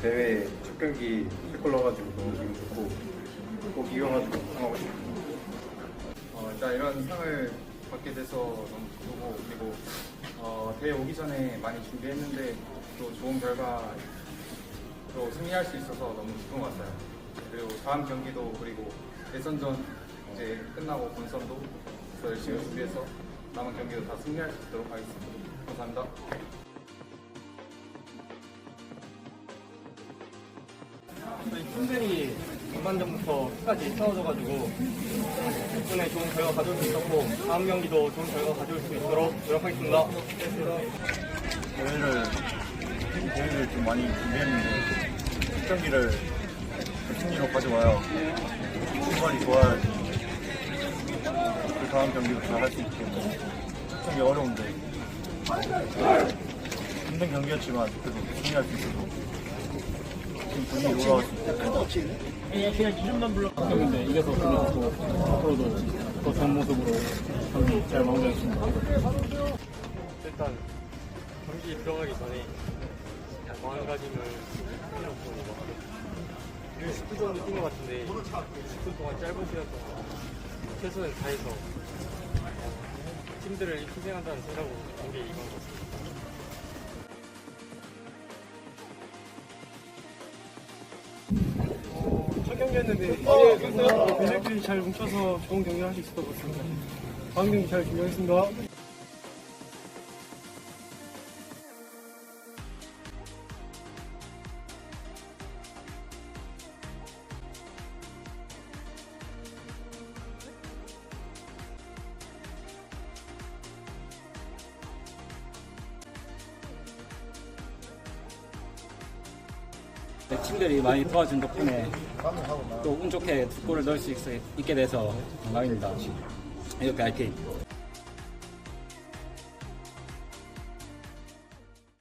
대회 첫 경기 세골 넣어가지고 너무 기분 좋고 꼭 이겨가지고 우승하고 싶습니다. 어, 일단 이런 상을 받게 돼서 너무 기쁘고 그리고 어, 대회 오기 전에 많이 준비했는데 또 좋은 결과 또 승리할 수 있어서 너무 기쁜 것 같아요. 그리고 다음 경기도 그리고 예선전 이제 끝나고 본선도 더 열심히 준비해서 남은 경기도 다 승리할 수 있도록 하겠습니다. 감사합니다. 저희 팀들이 전반전부터 끝까지 싸워줘가지고 덕분에 좋은 결과 가져올 수 있었고 다음 경기도 좋은 결과 가져올 수 있도록 노력하겠습니다. 대회를 대회를 좀 많이 준비했는데 첫 경기를 승리로 가져와야 출발이 좋아야지. 그 다음 경기도 잘 할수 때문에 첫 경기 어려운데. 힘든 경기였지만 그래도 승리할 수 있어서 지금 분위기 올라갈 수 있고 경기인데 이겨서 좋고 앞으로도 더 좋은 모습으로 경기 잘 마무리하겠습니다. 일단 경기 들어가기 전에 마음가짐을 생각해보고 10분 정도 뛴것 같은데 10분 동안 짧은 시간 동안 최선을 다해서 어, 팀들을 희생한다는 생각으로 경기에 임한 것 같습니다. 첫 경기였는데 대적들이 잘 뭉쳐서 좋은 경기를 할 수 있었던 것 같습니다. 다음 경기 잘 준비하겠습니다. 네, 팀들이 많이 도와준 덕분에 또 운 좋게 두 골을 넣을 수 있, 게 돼서 영광입니다. 이렇게 화이팅!